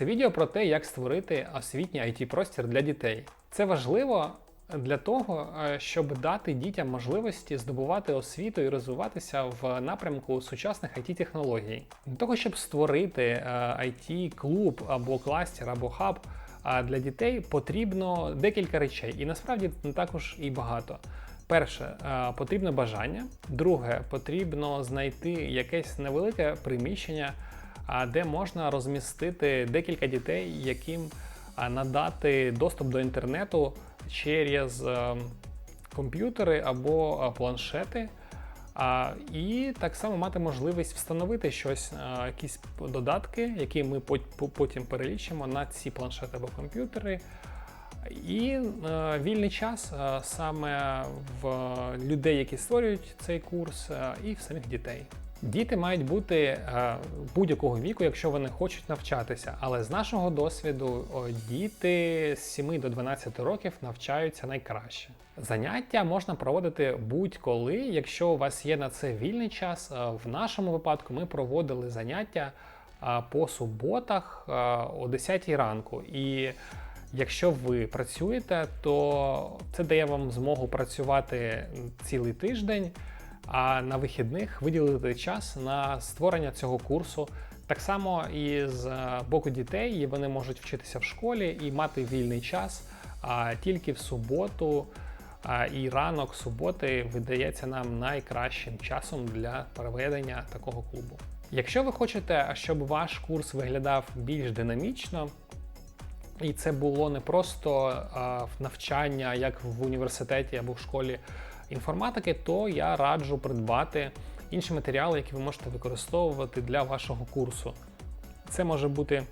Це відео про те, як створити освітній it простір для дітей. Це важливо для того, е, щоб дати дітям можливості здобувати освіту і розвиватися в напрямку сучасних it технологій Для того, щоб створити it клуб або кластер, або хаб а для дітей, потрібно декілька речей, і насправді також і багато. Перше, е, потрібне бажання. Друге, потрібно знайти якесь невелике приміщення, де можна розмістити декілька дітей, яким надати доступ до інтернету через е, комп'ютери або е, планшети. І так само мати можливість встановити щось, якісь додатки, які ми потім перелічимо на ці планшети або комп'ютери. І е, вільний час е, саме в людей, які створюють цей курс, е, і в самих дітей. Діти мають бути е, будь-якого віку, якщо вони хочуть навчатися. Але з нашого досвіду діти з 7 до 12 років навчаються найкраще. Заняття можна проводити будь-коли, якщо у вас є на це вільний час. Е, В нашому випадку ми проводили заняття е, по суботах о 10 ранку. І Якщо ви працюєте, то це дає вам змогу працювати цілий тиждень, а на вихідних виділити час на створення цього курсу. Так само і з боку дітей і вони можуть вчитися в школі і мати вільний час. А тільки в суботу і ранок суботи видається нам найкращим часом для проведення такого клубу. Якщо ви хочете, щоб ваш курс виглядав більш динамічно, і це було не просто навчання, як в університеті або в школі інформатики, то я раджу придбати інші матеріали, які ви можете використовувати для вашого курсу. Це може бути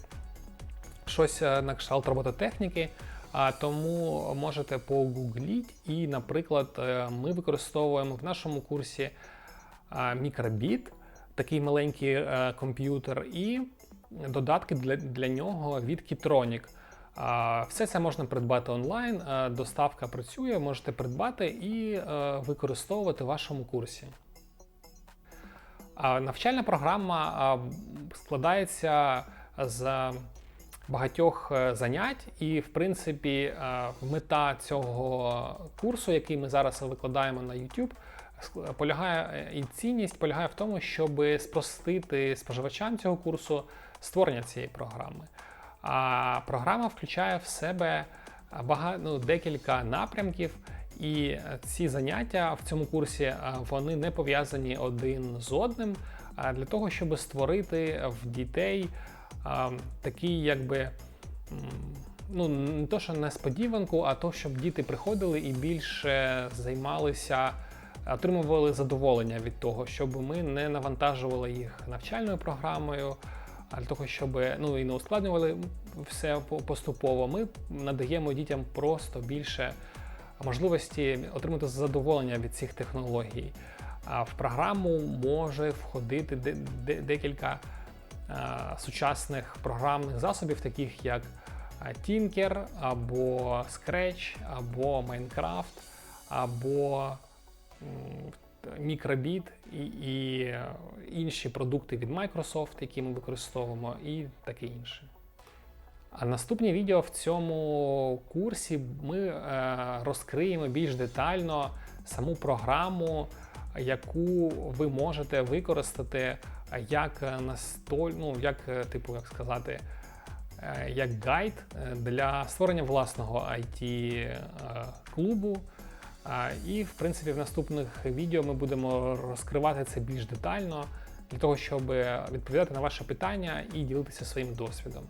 щось е, на кшталт робототехніки, тому можете погугліть. І, наприклад, е, ми використовуємо в нашому курсі мікробіт, такий маленький е, комп'ютер, і додатки для, для нього від Keytronic. Все це можна придбати онлайн, доставка працює, можете придбати і е, використовувати в вашому курсі. Навчальна програма складається з багатьох е, занять, і, в принципі, е, мета цього курсу, який ми зараз викладаємо на YouTube, полягає і цінність полягає в тому, щоб спростити споживачам цього курсу створення цієї програми. А програма включає в себе багато, ну, декілька напрямків, і е, ці заняття в цьому курсі е, вони не пов'язані один з одним. Для того, щоб створити в дітей такий, якби. Ну, не то, що несподіванку, а то, щоб діти приходили і більше займалися, отримували задоволення від того, щоб ми не навантажували їх навчальною програмою, для того, щоб ну і не ускладнювали все поступово, ми надаємо дітям просто більше можливості отримати задоволення від цих технологій. А в програму може входити де- де- декілька сучасних програмних засобів, таких як Tinker, або Scratch, або Minecraft, або Microbit і, і е, інші продукти від Microsoft, які ми використовуємо, і таке інше. А наступні відео в цьому курсі ми е, розкриємо більш детально саму програму, яку ви можете використати як настоль, ну як е, типу, як сказати, як гайд для створення власного IT клубу. А, І, в принципі, в наступних відео ми будемо розкривати це більш детально для того, щоб відповідати на ваші питання і ділитися своїм досвідом.